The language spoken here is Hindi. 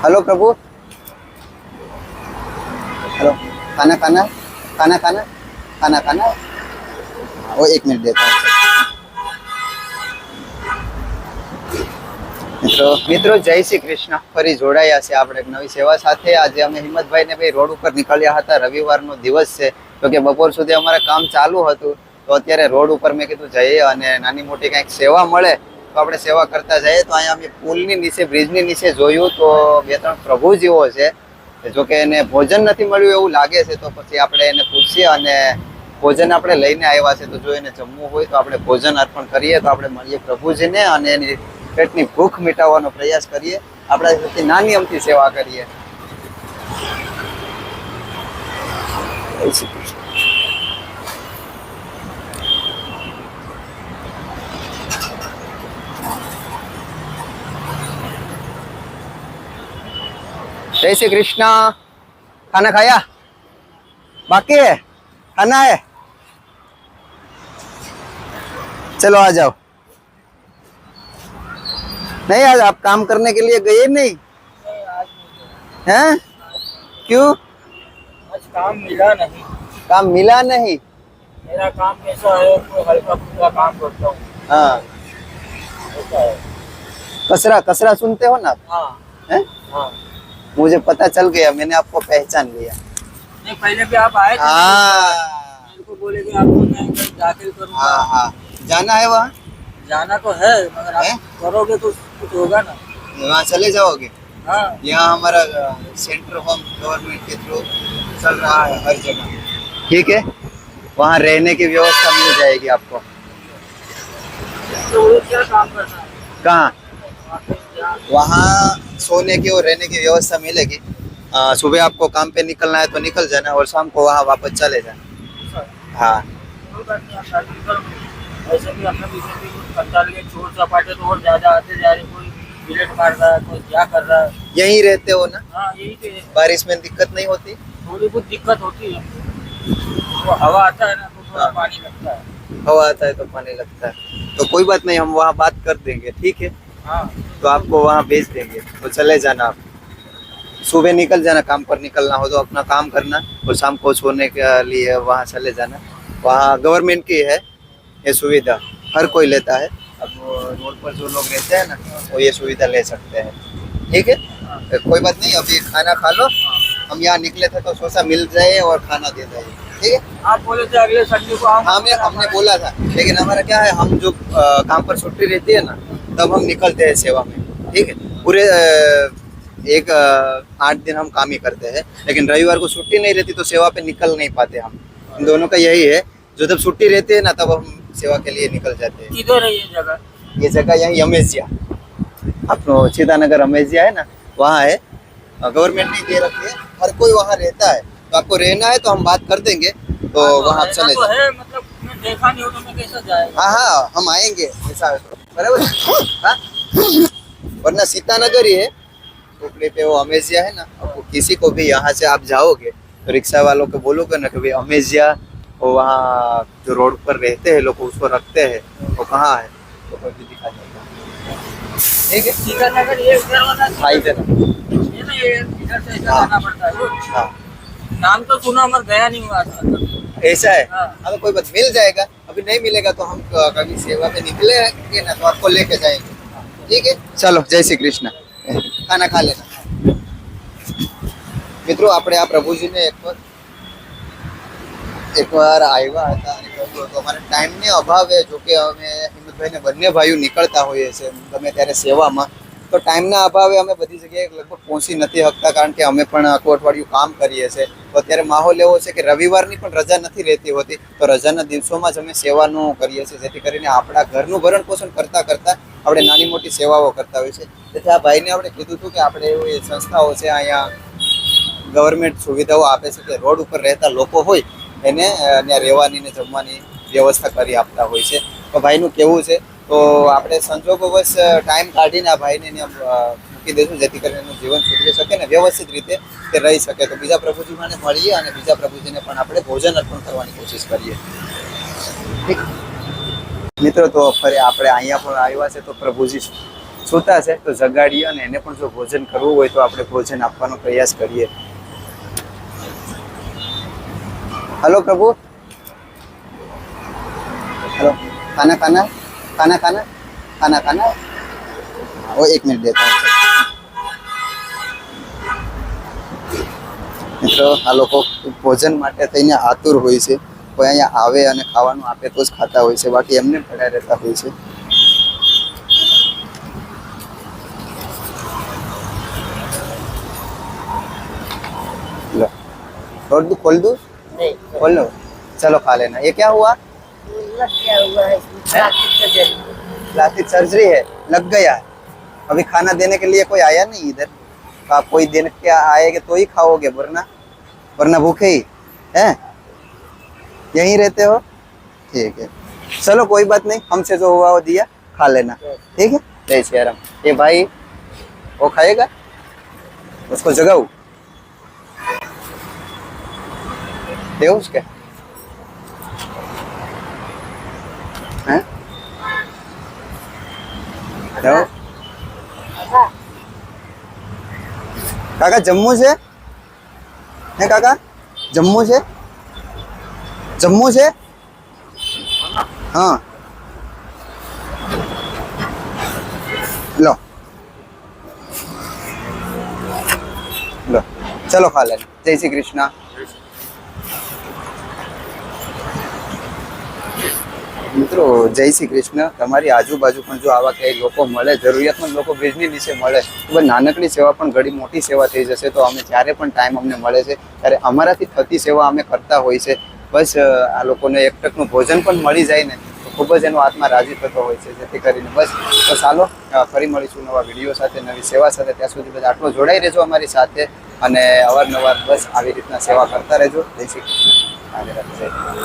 हेलो प्रभु हेलो खाना खाना खाना खाना खाना खाना वो एक मिनट देता हूँ મિત્રો મિત્રો જય શ્રી કૃષ્ણ ફરી જોડાયા છે આપણે એક નવી સેવા સાથે આજે અમે હિંમતભાઈ ને ભાઈ રોડ ઉપર નીકળ્યા હતા રવિવારનો દિવસ છે તો કે બપોર સુધી અમારે કામ ચાલુ હતું તો અત્યારે રોડ ઉપર મેં કીધું જઈએ અને નાની મોટી કંઈક સેવા મળે તો આપણે સેવા કરતા જઈએ તો અહીંયા અમે પુલની નીચે, બ્રિજની નીચે જોયું તો બે ત્રણ પ્રભુજીઓ છે. જો કે એને ભોજન નથી મળ્યું એવું લાગે છે, તો પછી આપણે એને પૂછીએ અને ભોજન આપણે લઈને આવ્યા છે. તો જો એને જમવું હોય તો આપણે ભોજન અર્પણ કરીએ, તો આપણે મળીએ પ્રભુજીને અને એની પેટની ભૂખ મિટાવવાનો પ્રયાસ કરીએ. આપણા નાની અમથી સેવા કરીએ. जय श्री कृष्णा। खाना खाया? बाकी है? खाना है? चलो आ जाओ। नहीं आज आप काम करने के लिए गए नहीं? हैं? क्यों? आज काम मिला नहीं। काम मिला नहीं? मेरा काम कैसा है कोई हल्का फुल्का काम करता हूँ। हाँ। कसरा कसरा सुनते हो ना? हाँ। हैं? हाँ। मुझे पता चल गया मैंने आपको पहचान लिया। नहीं पहले भी आप आए थे हाँ। बोले कि आपको मैं दाखिल करूँगा। हाँ हाँ। जाना है वहाँ? जाना तो है मगर आप करोगे तो कुछ होगा ना। वहाँ चले जाओगे? हाँ। यहाँ हमारा सेंटर होम गवर्नमेंट के थ्रू चल रहा है हर जगह। ठीक है? वहाँ रहने की व्यवस्था मिल जाएगी आपको। तो क्या काम करना है? कहाँ? वहाँ सोने की और रहने की व्यवस्था मिलेगी। सुबह आपको काम पे निकलना है तो निकल जाना और शाम को वहाँ वापस चले जाना। हाँ। ऐसे भी अपने पीछे भी चोर तो और ज़्यादा आते जा रहे कोई बिलेट मार रहा है कोई क्या कर रहा है। यहीं रहते हो ना? हाँ यही बारिश में दिक्कत नहीं होती? थोड़ी बहुत दिक्कत होती है। हवा आता है ना तो थोड़ा हाँ। पानी लगता है। हवा आता है तो पानी लगता है। तो कोई बात नहीं हम वहाँ बात कर देंगे ठीक हाँ? तो आपको वहाँ भेज देंगे। तो चले जाना आप। सुबह निकल जाना काम पर निकलना हो तो अपना काम करना और शाम को सोने के लिए वहाँ चले जाना। वहाँ गवर्नमेंट की है ये सुविधा हर कोई लेता है। अब रोड पर जो लोग रहते हैं ना वो ये सुविधा ले सकते हैं। ठीक है? कोई बात नहीं अभी खाना खा लो। हम यहाँ निकले थे तो सोचा मिल जाए और खाना दे जाए। ठीक है? आप बोले थे अगले संडे को आऊँगा। हमने हमने बोला था। लेकिन हमारा क्या है हम जो काम पर छुट्टी रहती है ना तब हम निकलते हैं सेवा में ठीक है? पूरे एक आठ दिन हम काम ही करते हैं लेकिन रविवार को छुट्टी नहीं रहती तो सेवा पे निकल नहीं पाते हम। इन दोनों का यही है जो जब छुट्टी रहती है ना तब हम सेवा के लिए निकल जाते हैं। किधर है ये जगह? ये जगह यहाँ अमेजिया। अपनो सीतानगर अमेजिया है ना वहाँ है। गवर्नमेंट ने दे रखी है हर कोई वहाँ रहता है। तो आपको रहना है तो हम बात कर देंगे तो हाँ, वहाँ आप चले तो है मतलब हो तो जाएगा? हाँ हाँ हम आएँगे ऐसा है तो। बराबर हाँ? वरना सीतानगर ही है ऊपरी पे वो अमेजिया है ना आपको किसी को भी यहाँ से आप जाओगे तो रिक्शा वालों को बोलोगे ना कि भाई अमेजिया वो वहाँ जो रोड पर रहते हैं लोग उसको रखते हैं वो कहाँ है तो कोई भी दिखा देगा ठीक है सीतानगर ये इधर वाला हाँ नाम तो सुना मगर गया नहीं हुआ था कभी। ऐसा है हाँ। हाँ तो कोई बात मिल जाएगा अभी नहीं मिलेगा तो हम क- कभी सेवा में निकलेंगे ना तो आपको लेके जाएंगे ठीक है चलो जय શ્રી કૃષ્ણ ખાના ખા લેના મિત્રો આપણે આ પ્રભુજીને એકવાર એકવાર આવ્યા હતા અને કહ્યું હતું અમારે ટાઈમને અભાવે જો કે અમે હિંમતભાઈને બંને ભાઈઓ નીકળતા હોઈએ છીએ ગમે ત્યારે સેવામાં તો ટાઈમના અભાવે અમે બધી જગ્યાએ લગભગ પહોંચી નથી શકતા કારણ કે અમે પણ આખું અઠવાડિયું કામ કરીએ છીએ. અત્યારે માહોલ એવો છે કે રવિવારની પણ રજા નથી રહેતી હોતી. તો રજાના દિવસોમાં જ અમે સેવાનું કરીએ છીએ, જેથી કરીને આપણા ઘરનું ભરણ પોષણ કરતાં કરતાં આપણે નાની મોટી સેવાઓ કરતા હોઈએ છીએ. તેથી આ ભાઈને આપણે કીધું હતું કે આપણે એવી સંસ્થાઓ છે, અહીંયા ગવર્મેન્ટ સુવિધાઓ આપે છે કે રોડ ઉપર રહેતા લોકો હોય એને ત્યાં રહેવાની ને જમવાની વ્યવસ્થા કરી આપતા હોય છે. તો ભાઈનું કેવું છે? તો આપણે સંજોગોવશ ટાઈમ કાઢીને આ ભાઈને અહીંયા મૂકી દઈશું, જેથી કરીને એનું જીવન સુધરી શકે ને વ્યવસ્થિત રીતે તે રહી શકે. તો બીજા પ્રભુજીને મળીએ અને બીજા પ્રભુજીને પણ આપણે ભોજન અર્પણ કરવાની કોશિશ કરીએ. મિત્રો, તો ફરી આપણે અહીંયા પણ આવ્યા છે, તો પ્રભુજી સૂતા છે, તો જગાડીએ અને એને પણ જો ભોજન કરવું હોય તો આપણે ભોજન આપવાનો પ્રયાસ કરીએ. હલો પ્રભુ. હલો. ખાના ખાના खाना खाना खाना खाना वो एक मिनट देता हूँ મિત્રો આ લોકો ભોજન માટે થઈને આતુર હોય છે કોઈ અહીંયા આવે અને ખાવાનું આપે તો જ ખાતા હોય છે બાકી એમને પડ્યા રહેતા હોય છે लो छोड़ दूँ खोल दूँ नहीं खोल लो चलो खा लेना ये क्या हुआ हुआ है प्लास्टिक सर्जरी है? लग गया है। अभी खाना देने के लिए कोई आया नहीं इधर? तो आप कोई देने के आएगा तो ही खाओगे वरना वरना भूखे ही। हैं? यहीं रहते हो? ठीक है। चलो कोई बात नहीं। हमसे जो हुआ वो दिया खा लेना। ठीक है? जय श्री राम ये भाई वो खाएगा? उसको जगाऊ देव उसके। જાઓ કાકા જમ્મુ છે હે કાકા જમ્મુ છે જમ્મુ છે હા લો લો ચલો ખા લે જય શ્રી કૃષ્ણ મિત્રો, જય શ્રી કૃષ્ણ. તમારી આજુબાજુ પણ જો આવા ક્યાંય લોકો મળે, જરૂરિયાતમંદ લોકો બ્રિજની નીચે મળે તો નાનકડી સેવા પણ ઘણી મોટી સેવા થઈ જશે, તો અમે જ્યારે પણ ટાઈમ અમને મળે છે, ત્યારે અમારાથી થતી સેવા અમે કરતા હોય છે. બસ આ લોકોને એકટકનું ભોજન પણ મળી જાય ને, તો ખૂબ જ એનો આત્મા રાજી થતો હોય છે, જેથી કરીને બસ. તો ચાલો ફરી મળીશું નવા વીડિયો સાથે, નવી સેવા સાથે. ત્યાં સુધી બસ આટલો જોડાઈ રહેજો અમારી સાથે અને અવારનવાર બસ આવી રીતના સેવા કરતા રહેજો. જય શ્રી કૃષ્ણ.